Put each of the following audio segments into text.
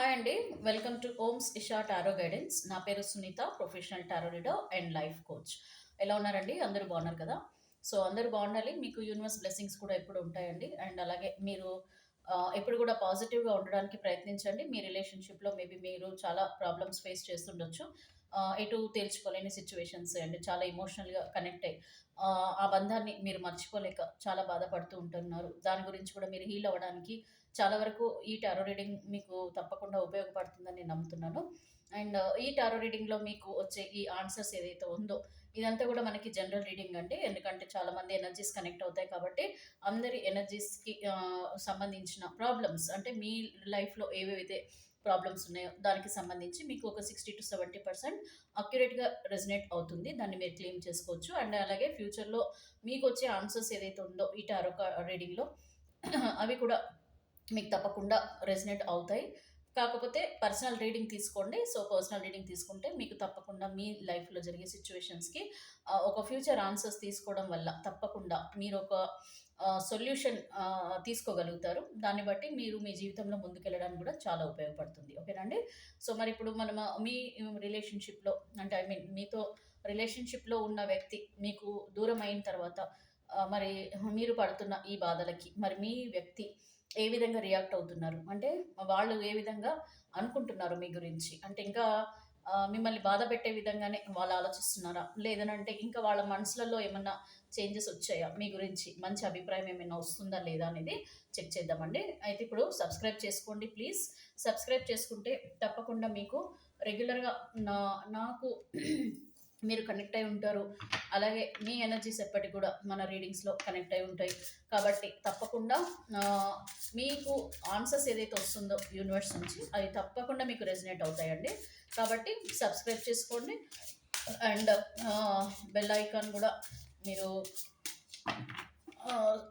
Hi అండి welcome to Oms Isha tarot guidance నా పేరు Sunitha professional tarot reader and life coach ఎలా ఉన్నారండి? అందరూ బాగున్నారు కదా? సో అందరూ బాగుండాలి. మీకు యూనివర్స్ బ్లెస్సింగ్స్ కూడా ఎప్పుడు ఉంటాయండి. అండ్ అలాగే మీరు ఎప్పుడు కూడా పాజిటివ్గా ఉండడానికి ప్రయత్నించండి. మీ రిలేషన్షిప్లో మేబీ మీరు చాలా ప్రాబ్లమ్స్ ఫేస్ చేస్తుండొచ్చు. ఎటు తేల్చుకోలేని సిచ్యువేషన్స్ అండ్. చాలా ఎమోషనల్గా కనెక్ట్ అయ్యి ఆ, బంధాన్ని మీరు మర్చిపోలేక చాలా బాధపడుతూ ఉంటున్నారు. దాని గురించి కూడా మీరు హీల్ అవ్వడానికి చాలా వరకు ఈ టారో రీడింగ్ మీకు తప్పకుండా ఉపయోగపడుతుందని నేను నమ్ముతున్నాను. అండ్ ఈ టారో రీడింగ్లో మీకు వచ్చే ఈ ఆన్సర్స్ ఏదైతే ఉందో ఇదంతా కూడా మనకి జనరల్ రీడింగ్ అండి. ఎందుకంటే చాలా మంది ఎనర్జీస్ కనెక్ట్ అవుతాయి కాబట్టి అందరి ఎనర్జీస్కి సంబంధించిన ప్రాబ్లమ్స్ అంటే మీ లైఫ్లో ఏవేవైతే ప్రాబ్లమ్స్ ఉన్నాయో దానికి సంబంధించి మీకు ఒక సిక్స్టీ టు సెవెంటీ పర్సెంట్ అక్యురేట్గా రెజినేట్ అవుతుంది. దాన్ని మీరు క్లెయిమ్ చేసుకోవచ్చు. అండ్ అలాగే ఫ్యూచర్లో మీకు వచ్చే ఆన్సర్స్ ఏదైతే ఉందో ఈ టారో రీడింగ్లో అవి కూడా మీకు తప్పకుండా రెజినేట్ అవుతాయి. కాకపోతే పర్సనల్ రీడింగ్ తీసుకోండి. సో పర్సనల్ రీడింగ్ తీసుకుంటే మీకు తప్పకుండా మీ లైఫ్లో జరిగే సిచ్యువేషన్స్కి ఒక ఫ్యూచర్ ఆన్సర్స్ తీసుకోవడం వల్ల తప్పకుండా మీరు ఒక సొల్యూషన్ తీసుకోగలుగుతారు. దాన్ని బట్టి మీరు మీ జీవితంలో ముందుకెళ్ళడానికి కూడా చాలా ఉపయోగపడుతుంది. ఓకేనండి సో మరి ఇప్పుడు మనం మీ రిలేషన్షిప్లో అంటే ఐ మీన్ మీతో రిలేషన్షిప్లో ఉన్న వ్యక్తి మీకు దూరం అయిన తర్వాత మరి మీరు పడుతున్న ఈ బాధలకి మరి మీ వ్యక్తి ఏ విధంగా రియాక్ట్ అవుతున్నారు? అంటే వాళ్ళు ఏ విధంగా అనుకుంటున్నారు మీ గురించి? అంటే ఇంకా మిమ్మల్ని బాధ పెట్టే విధంగానే వాళ్ళు ఆలోచిస్తున్నారా? లేదనంటే ఇంకా వాళ్ళ మనసులలో ఏమన్నా చేంజెస్ వచ్చాయా? మీ గురించి మంచి అభిప్రాయం ఏమైనా వస్తుందా లేదా అనేది చెక్ చేద్దామండి. అయితే ఇప్పుడు సబ్స్క్రైబ్ చేసుకోండి ప్లీజ్. సబ్స్క్రైబ్ చేసుకుంటే తప్పకుండా మీకు రెగ్యులర్గా నా నాకు మీరు కనెక్ట్ అయి ఉంటారు. అలాగే మీ ఎనర్జీస్ ఎప్పటికి కూడా మన రీడింగ్స్లో కనెక్ట్ అయి ఉంటాయి. కాబట్టి తప్పకుండా మీకు ఆన్సర్స్ ఏదైతే వస్తుందో యూనివర్స్ నుంచి అవి తప్పకుండా మీకు రెజినేట్ అవుతాయండి. కాబట్టి సబ్స్క్రైబ్ చేసుకోండి. అండ్ బెల్ ఐకాన్ కూడా మీరు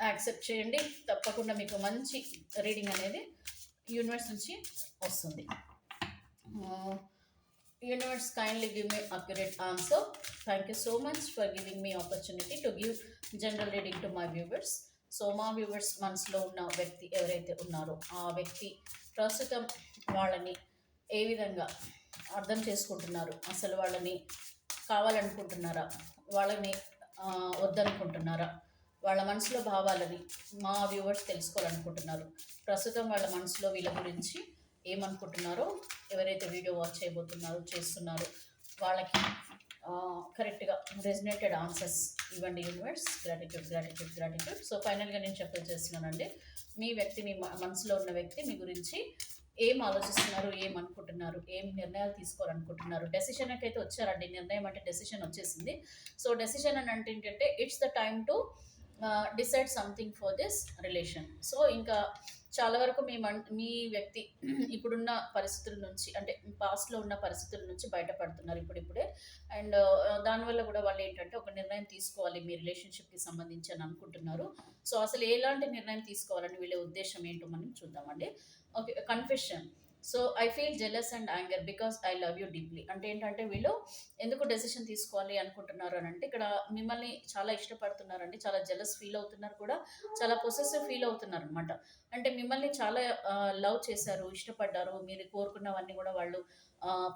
యాక్సెప్ట్ చేయండి. తప్పకుండా మీకు మంచి రీడింగ్ అనేది యూనివర్స్ నుంచి వస్తుంది. Universe kindly give me accurate answer. Thank you so much for giving me opportunity to give general reading to my viewers so మా వ్యూవర్స్ మనసులో ఉన్న వ్యక్తి ఎవరైతే ఉన్నారో ఆ వ్యక్తి ప్రస్తుతం వాళ్ళని ఏ విధంగా అర్థం చేసుకుంటున్నారు? అసలు వాళ్ళని కావాలనుకుంటున్నారా? వాళ్ళని వద్దనుకుంటున్నారా? వాళ్ళ మనసులో భావాలని మా వ్యూవర్స్ తెలుసుకోవాలనుకుంటున్నారు. ప్రస్తుతం వాళ్ళ మనసులో వీళ్ళ గురించి ఏమనుకుంటున్నారో ఎవరైతే వీడియో వాచ్ చేయబోతున్నారో చేస్తున్నారో వాళ్ళకి కరెక్ట్గా రెజినేటెడ్ ఆన్సర్స్ ఇవ్వండి universe gratitude gratitude gratitude so ఫైనల్గా నేను చెప్పేది చేస్తున్నానండి. మీ వ్యక్తి మీ మనసులో ఉన్న వ్యక్తి మీ గురించి ఏం ఆలోచిస్తున్నారు ఏం అనుకుంటున్నారు ఏం నిర్ణయాలు తీసుకోవాలనుకుంటున్నారు? డెసిషన్ అయితే వచ్చారండి. నిర్ణయం అంటే డెసిషన్ వచ్చేసింది. సో డెసిషన్ అని అంటే ఏంటంటే it's the time to decide something for this relation so ఇంకా చాలా వరకు మీ మన్ మీ వ్యక్తి ఇప్పుడున్న పరిస్థితుల నుంచి అంటే పాస్ట్లో ఉన్న పరిస్థితుల నుంచి బయటపడుతున్నారు ఇప్పుడిప్పుడే. అండ్ దానివల్ల కూడా వాళ్ళు ఏంటంటే ఒక నిర్ణయం తీసుకోవాలి మీ రిలేషన్షిప్కి సంబంధించి అని అనుకుంటున్నారు. సో అసలు ఎలాంటి నిర్ణయం తీసుకోవాలని వీళ్ళ ఉద్దేశం ఏంటో మనం చూద్దామండి. Okay confession so I feel jealous and anger because I love you deeply అంటే ఏంటంటే వీళ్ళు ఎందుకు డెసిషన్ తీసుకోవాలి అనుకుంటున్నారు అని అంటే ఇక్కడ మిమ్మల్ని చాలా ఇష్టపడుతున్నారండి చాలా జెలస్ ఫీల్ అవుతున్నారు కూడా చాలా పొసెసివ్ ఫీల్ అవుతున్నారు అనమాట అంటే మిమ్మల్ని చాలా లవ్ చేశారు ఇష్టపడ్డారు మీరు కోరుకున్నవన్నీ కూడా వాళ్ళు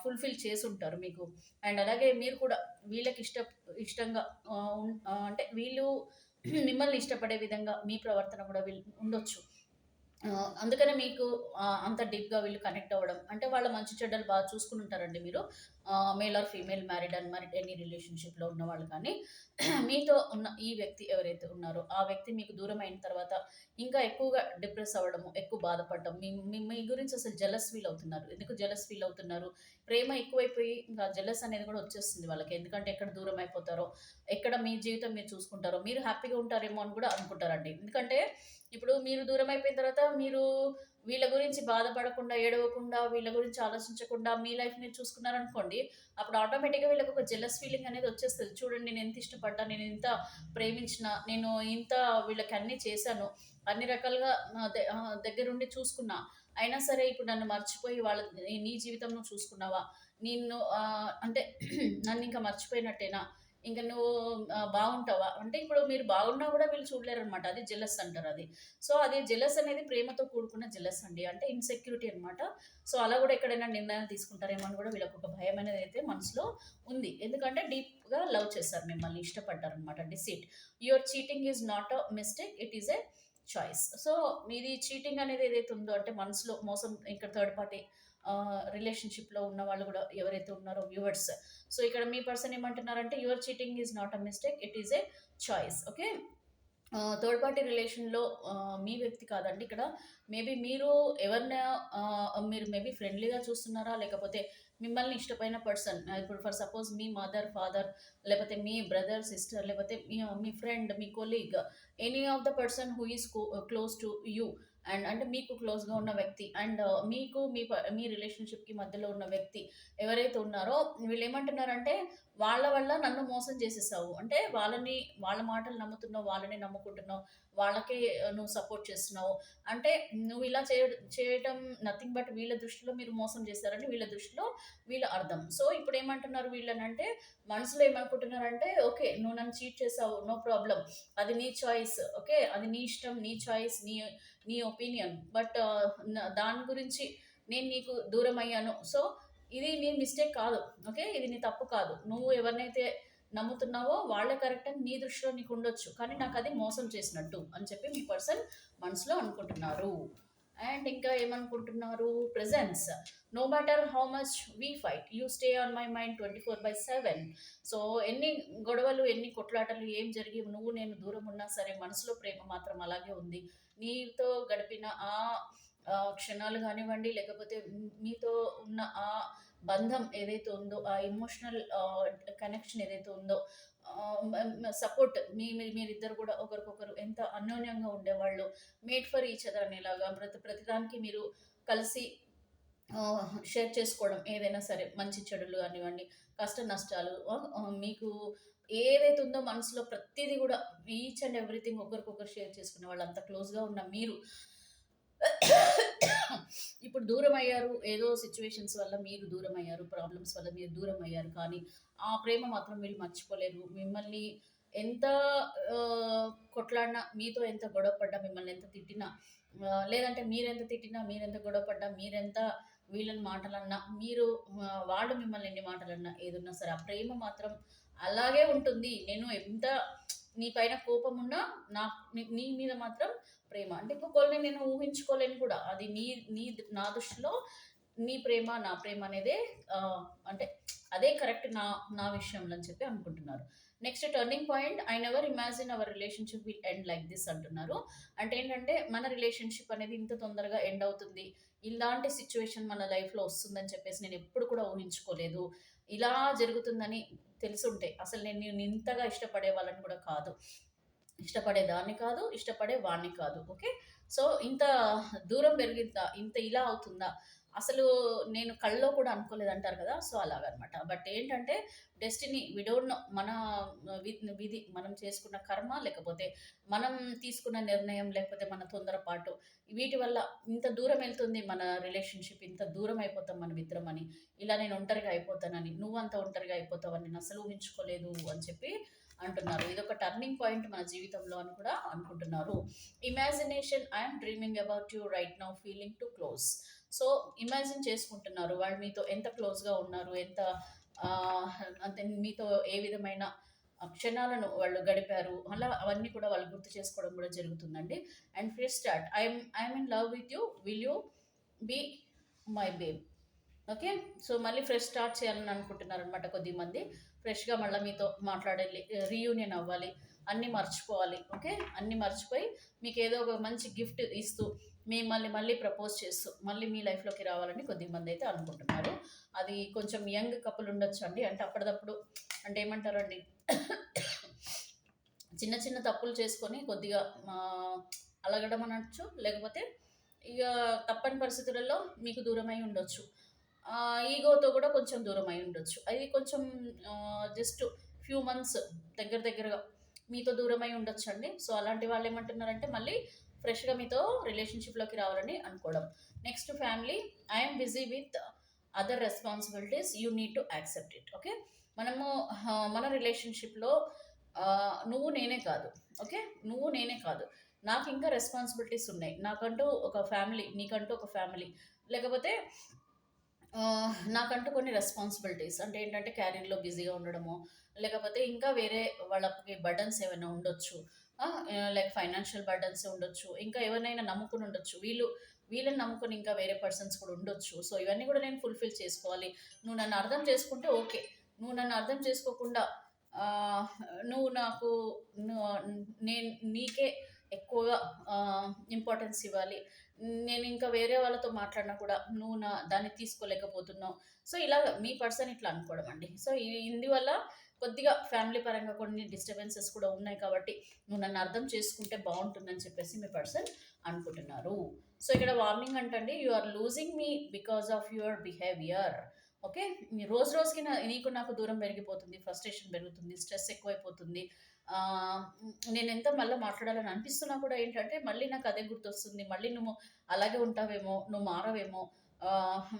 ఫుల్ఫిల్ చేసి ఉంటారు మీకు. అండ్ అలాగే మీరు కూడా వీళ్ళకి ఇష్ట ఇష్టంగా అంటే వీళ్ళు మిమ్మల్ని ఇష్టపడే విధంగా మీ ప్రవర్తన కూడా వీళ్ళు ఉండొచ్చు. అందుకనే మీకు అంత డీప్గా వీళ్ళు కనెక్ట్ అవ్వడం అంటే వాళ్ళ మంచి చెడ్డలు బాగా చూసుకుని ఉంటారండి మీరు male or female married and married any రిలేషన్షిప్లో ఉన్న వాళ్ళు కానీ మీతో ఉన్న ఈ వ్యక్తి ఎవరైతే ఉన్నారో ఆ వ్యక్తి మీకు దూరం అయిన తర్వాత ఇంకా ఎక్కువగా డిప్రెస్ అవ్వడము ఎక్కువ బాధపడడం మీ మీ- మీ గురించి అసలు జలస్ ఫీల్ అవుతున్నారు. ఎందుకు జలస్ ఫీల్ అవుతున్నారు? ప్రేమ ఎక్కువైపోయి ఇంకా జలస్ అనేది కూడా వచ్చేస్తుంది వాళ్ళకి. ఎందుకంటే ఎక్కడ దూరం అయిపోతారో ఎక్కడ మీ జీవితం మీరు చూసుకుంటారో మీరు హ్యాపీగా ఉంటారేమో అని కూడా అనుకుంటారండి. ఎందుకంటే ఇప్పుడు మీరు దూరం అయిపోయిన తర్వాత మీరు వీళ్ళ గురించి బాధపడకుండా ఏడవకుండా వీళ్ళ గురించి ఆలోచించకుండా మీ లైఫ్ మీరు చూసుకున్నారనుకోండి అప్పుడు ఆటోమేటిక్గా వీళ్ళకి ఒక జెలస్ ఫీలింగ్ అనేది వచ్చేస్తుంది. చూడండి నేను ఎంత ఇష్టపడ్డా నేను ఇంత ప్రేమించిన నేను ఇంత వీళ్ళకి అన్నీ చేశాను అన్ని రకాలుగా ద- దగ్గరుండి చూసుకున్నా అయినా సరే ఇప్పుడు నన్ను మర్చిపోయి వాళ్ళ నీ జీవితంలో చూసుకున్నావా? నిన్ను అంటే నన్ను ఇంకా మర్చిపోయినట్టేనా? ఇంకా నువ్వు బాగుంటావా? అంటే ఇప్పుడు మీరు బాగున్నా కూడా వీళ్ళు చూడలేరు అనమాట అది జెలస్ అంటారు అది. సో అది జెలస్ అనేది ప్రేమతో కూడుకున్న జెలస్ అండి. అంటే ఇన్సెక్యూరిటీ అనమాట సో అలా కూడా ఎక్కడైనా నిర్ణయాలు తీసుకుంటారేమో అని కూడా వీళ్ళకి ఒక భయం అనేది అయితే మనసులో ఉంది. ఎందుకంటే డీప్గా లవ్ చేస్తారు మిమ్మల్ని ఇష్టపడ్డారు అనమాట deceit. Your cheating is not a mistake it is a choice. So ఇది చీటింగ్ అనేది ఏదైతే ఉందో అంటే మనసులో మోసం ఇక్కడ థర్డ్ పార్టీ రిలేషన్షిప్లో ఉన్న వాళ్ళు కూడా ఎవరైతే ఉన్నారో వ్యూవర్స్ సో ఇక్కడ మీ పర్సన్ ఏమంటున్నారంటే your cheating is not a mistake it is a choice okay third party రిలేషన్లో మీ వ్యక్తి కాదండి. ఇక్కడ మేబీ మీరు ఎవరిన మీరు మేబీ ఫ్రెండ్లీగా చూస్తున్నారా? లేకపోతే మిమ్మల్ని ఇష్టమైన పర్సన్ ఇప్పుడు ఫర్ సపోజ్ మీ మదర్ ఫాదర్ లేకపోతే మీ బ్రదర్ సిస్టర్ లేకపోతే మీ మీ friend me colleague any of the person who is close to you and అంటే మీకు క్లోజ్గా ఉన్న వ్యక్తి అండ్ మీకు మీ ప- మీ రిలేషన్షిప్కి మధ్యలో ఉన్న వ్యక్తి ఎవరైతే ఉన్నారో వీళ్ళు ఏమంటున్నారంటే వాళ్ళ వల్ల నన్ను మోసం చేసేసావు. అంటే వాళ్ళని వాళ్ళ మాటలు నమ్ముతున్నావు వాళ్ళని నమ్ముకుంటున్నావు వాళ్ళకే నువ్వు సపోర్ట్ చేస్తున్నావు. అంటే నువ్వు ఇలా చేయ చేయటం నథింగ్ బట్ వీళ్ళ దృష్టిలో మీరు మోసం చేశారని వీళ్ళ దృష్టిలో వీళ్ళ అర్థం. సో ఇప్పుడు ఏమంటున్నారు వీళ్ళనంటే మనసులో ఏమనుకుంటున్నారంటే ఓకే నువ్వు నన్ను చీట్ చేసావు నో ప్రాబ్లం. అది నీ చాయిస్ ఓకే? అది నీ ఇష్టం నీ చాయిస్ నీ నీ ఒపీనియన్ uh, బట్ దాని గురించి నేను నీకు దూరం అయ్యాను. సో ఇది నీ మిస్టేక్ కాదు. ఓకే ఇది నీ తప్పు కాదు. నువ్వు ఎవరినైతే నమ్ముతున్నావో వాళ్ళే కరెక్ట్ అని నీ దృష్టిలో నీకు ఉండొచ్చు. కానీ నాకు అది మోసం చేసినట్టు అని చెప్పి మీ పర్సన్ మనసులో అనుకుంటున్నారు. అండ్ ఇంకా ఏమనుకుంటున్నారు? Presence no matter how much we fight you stay on my mind twenty four by seven so ఎన్ని గొడవలు ఎన్ని కొట్లాటలు ఏం జరిగి నువ్వు నేను దూరం ఉన్నా సరే మనసులో ప్రేమ మాత్రం అలాగే ఉంది. నీతో గడిపిన ఆ క్షణాలు కానివ్వండి లేకపోతే మీతో ఉన్న ఆ బంధం ఏదైతే ఉందో ఆ ఎమోషనల్ కనెక్షన్ ఏదైతే ఉందో సపోర్ట్ మీ మీ- మీరిద్దరు కూడా ఒకరికొకరు ఎంత అన్యోన్యంగా ఉండేవాళ్ళు మేడ్ ఫర్ ఈచ్ అదర్ అనేలాగా ప్రతి ప్రతిదానికి మీరు కలిసి షేర్ చేసుకోవడం ఏదైనా సరే మంచి చెడులు కానివ్వండి కష్ట నష్టాలు మీకు ఏదైతే ఉందో మనసులో ప్రతిదీ కూడా ఈచ్ అండ్ ఎవ్రీథింగ్ ఒకరికొకరు షేర్ చేసుకునే వాళ్ళు అంత క్లోజ్గా ఉన్న మీరు. ఇప్పుడు దూరం అయ్యారు ఏదో సిచ్యువేషన్స్ వల్ల మీరు దూరం అయ్యారు ప్రాబ్లమ్స్ వల్ల మీరు దూరం అయ్యారు కానీ ఆ ప్రేమ మాత్రం మీరు మర్చిపోలేరు. మిమ్మల్ని ఎంత కొట్లాడినా మీతో ఎంత గొడవ పడ్డా మిమ్మల్ని ఎంత తిట్టినా లేదంటే మీరెంత తిట్టినా మీరెంత గొడవ పడ్డా మీరెంత వీళ్ళని మాటలన్నా మీరు వాళ్ళు మిమ్మల్ని ఎన్ని మాటలన్నా ఏదున్నా సరే ఆ ప్రేమ మాత్రం అలాగే ఉంటుంది. నేను ఎంత నీ పైన కోపం ఉన్నా నా నీ- మీద మాత్రం ప్రేమ. అంటే ఇంకొకరిని నేను ఊహించుకోలేను కూడా. అది నీ నీ నా దృష్టిలో నీ ప్రేమ నా ప్రేమ అనేదే అంటే అదే కరెక్ట్ నా నా విషయంలో అని చెప్పి అనుకుంటున్నారు. Next turning point I never imagine our relationship will end like this అంటున్నారు. అంటే ఏంటంటే మన రిలేషన్షిప్ అనేది ఇంత తొందరగా ఎండ్ అవుతుంది. ఇలాంటి సిచ్యువేషన్ మన లైఫ్లో వస్తుందని చెప్పేసి నేను ఎప్పుడు కూడా ఊహించుకోలేదు. ఇలా జరుగుతుందని తెలుసుంటే అసలు నేను నిన్ను ఇంతగా ఇష్టపడే వాళ్ళని కూడా కాదు. ఇష్టపడే దాన్ని కాదు ఇష్టపడే వాడిని కాదు. ఓకే? సో ఇంత దూరం పెరిగిందా? ఇంత ఇలా అవుతుందా? అసలు నేను కళ్ళలో కూడా అనుకోలేదు అంటారు కదా సో అలాగనమాట. బట్ ఏంటంటే డెస్టినీ విడోన్ మన విధి మనం చేసుకున్న కర్మ లేకపోతే మనం తీసుకున్న నిర్ణయం లేకపోతే మన తొందరపాటు వీటి వల్ల ఇంత దూరం వెళ్తుంది మన రిలేషన్షిప్ ఇంత దూరం అయిపోతాం మన ఇద్దరం అని. ఇలా నేను ఒంటరిగా అయిపోతానని నువ్వు అంత ఒంటరిగా అయిపోతావని నేను అసలు ఊహించుకోలేదు అని చెప్పి అంటున్నారు. ఇది ఒక టర్నింగ్ పాయింట్ మన జీవితంలో అని కూడా అనుకుంటున్నారు. Imagination I'm dreaming about you right now feeling too close so imagine చేసుకుంటున్నారు వాళ్ళు మీతో ఎంత క్లోజ్గా ఉన్నారు ఎంత అంటే మీతో ఏ విధమైన క్షణాలను వాళ్ళు గడిపారు అలా అవన్నీ కూడా వాళ్ళు గుర్తు చేసుకోవడం కూడా జరుగుతుందండి. And fresh start I'm I'm in love with you will you be my babe. Okay? So మళ్ళీ ఫ్రెష్ స్టార్ట్ చేయాలని అనుకుంటున్నారు అనమాట కొద్దిమంది. ఫ్రెష్గా మళ్ళీ మీతో మాట్లాడాలి రీయూనియన్ అవ్వాలి అన్నీ మర్చిపోవాలి. ఓకే? అన్నీ మర్చిపోయి మీకు ఏదో ఒక మంచి గిఫ్ట్ ఇస్తూ మిమ్మల్ని మళ్ళీ ప్రపోజ్ చేస్తూ మళ్ళీ మీ లైఫ్లోకి రావాలని కొద్దిమంది అయితే అనుకుంటున్నారు. అది కొంచెం యంగ్ కపుల్ ఉండొచ్చు అండి అంటే అప్పటిదప్పుడు అంటే ఏమంటారండి? చిన్న చిన్న తప్పులు చేసుకొని కొద్దిగా అలగడం అనొచ్చు లేకపోతే ఇక తప్పని పరిస్థితులలో మీకు దూరమై ఉండొచ్చు. ఈగోతో కూడా కొంచెం దూరం అయి ఉండొచ్చు. అది కొంచెం జస్ట్ ఫ్యూ మంత్స్ దగ్గర దగ్గరగా మీతో దూరమై ఉండొచ్చు అండి సో అలాంటి వాళ్ళు ఏమంటున్నారంటే మళ్ళీ ఫ్రెష్గా మీతో రిలేషన్షిప్లోకి రావాలని అనుకోవడం. Next family I'm busy with other responsibilities you need to accept it okay మనము మన రిలేషన్షిప్లో నువ్వు నేనే కాదు. ఓకే నువ్వు నేనే కాదు. నాకు ఇంకా రెస్పాన్సిబిలిటీస్ ఉన్నాయి. నాకంటూ ఒక ఫ్యామిలీ నీకంటూ ఒక ఫ్యామిలీ లేకపోతే నాకంటూ కొన్ని రెస్పాన్సిబిలిటీస్ అంటే ఏంటంటే క్యారియర్లో బిజీగా ఉండడము. లేకపోతే ఇంకా వేరే వాళ్ళకి బర్డన్స్ ఏమైనా ఉండొచ్చు. లైక్ ఫైనాన్షియల్ బర్డన్స్ ఉండొచ్చు. ఇంకా ఎవరినైనా నమ్ముకుని ఉండొచ్చు. వీళ్ళు వీళ్ళని నమ్ముకుని ఇంకా వేరే పర్సన్స్ కూడా ఉండొచ్చు. సో ఇవన్నీ కూడా నేను ఫుల్ఫిల్ చేసుకోవాలి. నువ్వు నన్ను అర్థం చేసుకుంటే ఓకే. నువ్వు నన్ను అర్థం చేసుకోకుండా నువ్వు నాకు నేను నీకే ఎక్కువగా ఇంపార్టెన్స్ ఇవ్వాలి. నేను ఇంకా వేరే వాళ్ళతో మాట్లాడినా కూడా నువ్వు నా దాన్ని తీసుకోలేకపోతున్నావు. సో ఇలా మీ పర్సన్ ఇట్లా అనుకోవడం అండి. సో ఇందువల్ల కొద్దిగా ఫ్యామిలీ పరంగా కొన్ని డిస్టర్బెన్సెస్ కూడా ఉన్నాయి కాబట్టి నువ్వు నన్ను అర్థం చేసుకుంటే బాగుంటుందని చెప్పేసి మీ పర్సన్ అనుకుంటున్నారు. సో ఇక్కడ వార్నింగ్ అంటండి you are losing me because of your behaviour okay? రోజు రోజుకి నీకు నాకు దూరం పెరిగిపోతుంది ఫ్రస్ట్రేషన్ పెరుగుతుంది స్ట్రెస్ ఎక్కువైపోతుంది. నేను ఎంత మళ్ళీ మాట్లాడాలని అనిపిస్తున్నా కూడా ఏంటంటే మళ్ళీ నాకు అదే గుర్తొస్తుంది మళ్ళీ నువ్వు అలాగే ఉంటావేమో నువ్వు మారవేమో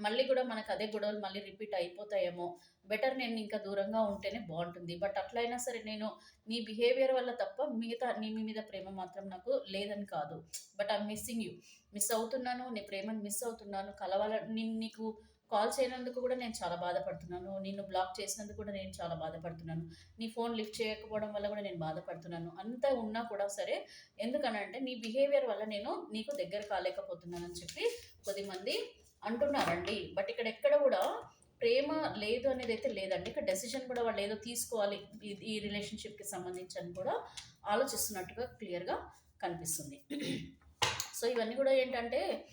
మళ్ళీ కూడా మనకు అదే గొడవలు మళ్ళీ రిపీట్ అయిపోతాయేమో. బెటర్ నేను ఇంకా దూరంగా ఉంటేనే బాగుంటుంది. బట్ అట్లయినా సరే నేను నీ బిహేవియర్ వల్ల తప్ప మిగతా నీ మీ మీద ప్రేమ మాత్రం నాకు లేదని కాదు. But I'm missing you miss అవుతున్నాను నీ ప్రేమను మిస్ అవుతున్నాను కలవాల నేను నీకు కాల్ చేయనందుకు కూడా నేను చాలా బాధపడుతున్నాను. నిన్ను బ్లాక్ చేసినందుకు కూడా నేను చాలా బాధపడుతున్నాను. నీ ఫోన్ లిఫ్ట్ చేయకపోవడం వల్ల కూడా నేను బాధపడుతున్నాను. అంతా ఉన్నా కూడా సరే ఎందుకనంటే నీ బిహేవియర్ వల్ల నేను నీకు దగ్గర కాలేకపోతున్నానని చెప్పి కొద్దిమంది అంటున్నారండి. బట్ ఇక్కడ ఎక్కడ కూడా ప్రేమ లేదు అనేది అయితే లేదండి. ఇక్కడ డెసిషన్ కూడా వాళ్ళు ఏదో తీసుకోవాలి. ఈ- ఈ రిలేషన్షిప్కి సంబంధించి అని కూడా ఆలోచిస్తున్నట్టుగా క్లియర్గా కనిపిస్తుంది. సో ఇవన్నీ కూడా ఏంటంటే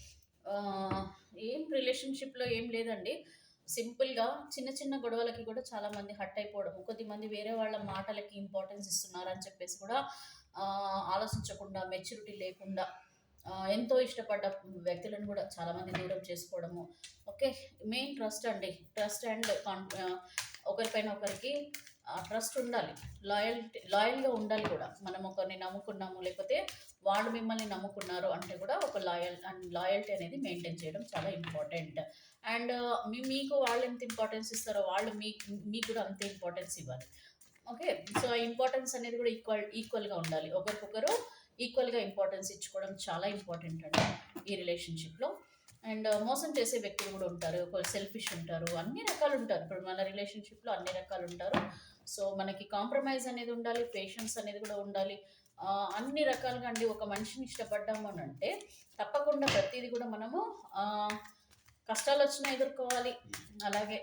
ఏం రిలేషన్షిప్లో ఏం లేదండి. సింపుల్గా చిన్న చిన్న గొడవలకి కూడా చాలామంది హట్ అయిపోవడం కొద్దిమంది వేరే వాళ్ళ మాటలకి ఇంపార్టెన్స్ ఇస్తున్నారు అని చెప్పేసి కూడా ఆలోచించకుండా మెచ్యూరిటీ లేకుండా ఎంతో ఇష్టపడ్డ వ్యక్తులను కూడా చాలామంది దూరం చేసుకోవడము. ఓకే మెయిన్ ట్రస్ట్ అండి. ట్రస్ట్ అండ్ ఒకరిపైన ఒకరికి ట్రస్ట్ ఉండాలి. లాయల్టీ లాయల్గా ఉండాలి కూడా. మనం ఒకరిని నమ్ముకున్నాము లేకపోతే వాళ్ళు మిమ్మల్ని నమ్ముకున్నారు అంటే కూడా ఒక లాయల్ అండ్ లాయల్టీ అనేది మెయింటైన్ చేయడం చాలా ఇంపార్టెంట్. అండ్ మీ మీకు వాళ్ళు ఎంత ఇంపార్టెన్స్ ఇస్తారో వాళ్ళు మీకు మీకు కూడా అంతే ఇంపార్టెన్స్ ఇవ్వాలి. ఓకే సో ఆ ఇంపార్టెన్స్ అనేది కూడా ఈక్వల్ ఈక్వల్గా ఉండాలి. ఒకరికొకరు ఈక్వల్గా ఇంపార్టెన్స్ ఇచ్చుకోవడం చాలా ఇంపార్టెంట్ అండి ఈ రిలేషన్షిప్లో అండ్ uh, మోసం చేసే వ్యక్తులు కూడా ఉంటారు ఒకరు సెల్ఫిష్ ఉంటారు అన్ని రకాలు ఉంటారు. ఇప్పుడు మన రిలేషన్షిప్లో అన్ని రకాలు ఉంటారు. సో మనకి కాంప్రమైజ్ అనేది ఉండాలి పేషెన్స్ అనేది కూడా ఉండాలి. Uh, అన్ని రకాలుగా అండి ఒక మనిషిని ఇష్టపడ్డాము అని అంటే తప్పకుండా ప్రతిదీ కూడా మనము uh, కష్టాలు వచ్చినా ఎదుర్కోవాలి. అలాగే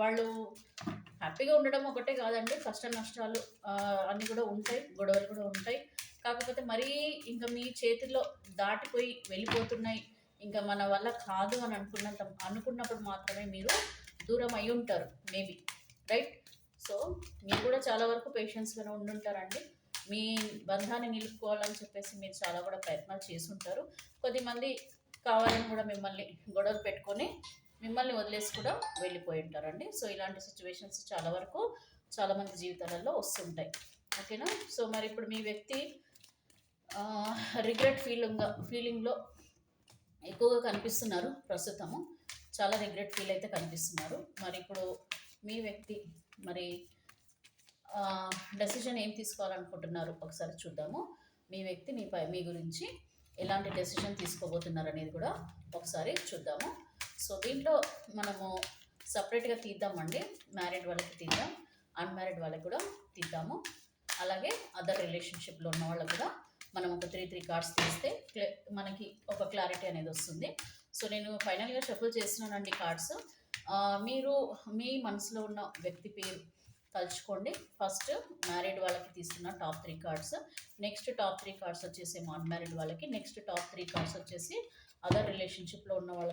వాళ్ళు హ్యాపీగా ఉండడం ఒకటే కాదండి. కష్ట నష్టాలు అన్నీ కూడా ఉంటాయి గొడవలు కూడా ఉంటాయి. కాకపోతే మరీ ఇంకా మీ చేతిలో దాటిపోయి వెళ్ళిపోతున్నాయి. ఇంకా మన వల్ల కాదు అని అనుకున్నంత అనుకున్నప్పుడు మాత్రమే మీరు దూరం అయి ఉంటారు మేబీ. రైట్? సో మీరు కూడా చాలా వరకు పేషెన్స్గానే ఉండుంటారండి. మీ బంధాన్ని నిలుపుకోవాలని చెప్పేసి మీరు చాలా కూడా ప్రయత్నాలు చేసి కొద్దిమంది కావాలని కూడా మిమ్మల్ని గొడవలు పెట్టుకొని మిమ్మల్ని వదిలేసి కూడా వెళ్ళిపోయి ఉంటారండి. సో ఇలాంటి సిచ్యువేషన్స్ చాలా వరకు చాలామంది జీవితాలలో వస్తుంటాయి. ఓకేనా? సో మరి ఇప్పుడు మీ వ్యక్తి రిగ్రెట్ ఫీలింగ్ ఫీలింగ్లో ఎక్కువగా కనిపిస్తున్నారు ప్రస్తుతము. చాలా రిగ్రెట్ ఫీల్ అయితే కనిపిస్తున్నారు. మరి ఇప్పుడు మీ వ్యక్తి మరి డెసిషన్ ఏం తీసుకోవాలనుకుంటున్నారు? ఒకసారి చూద్దాము. మీ వ్యక్తి మీ పై మీ గురించి ఎలాంటి డెసిషన్ తీసుకోబోతున్నారు అనేది కూడా ఒకసారి చూద్దాము. సో దీంట్లో మనము సపరేట్గా తీద్దామండి. మ్యారీడ్ వాళ్ళకి తీద్దాం. అన్మ్యారీడ్ వాళ్ళకి కూడా తీద్దాము. అలాగే అదర్ రిలేషన్షిప్లో ఉన్న వాళ్ళకి కూడా మనం ఒక త్రీ త్రీ కార్డ్స్ తీస్తే మనకి ఒక క్లారిటీ అనేది వస్తుంది. సో నేను ఫైనల్గా షఫుల్ చేస్తున్నానండి కార్డ్స్. మీరు మీ మనసులో ఉన్న వ్యక్తి పేరు తలుచుకోండి. ఫస్ట్ మ్యారీడ్ వాళ్ళకి తీసుకున్న top three cards. Next top three cards వచ్చేసి అన్మ్యారీడ్ వాళ్ళకి. నెక్స్ట్ టాప్ త్రీ కార్డ్స్ వచ్చేసి అదర్ రిలేషన్షిప్లో ఉన్న వాళ్ళకి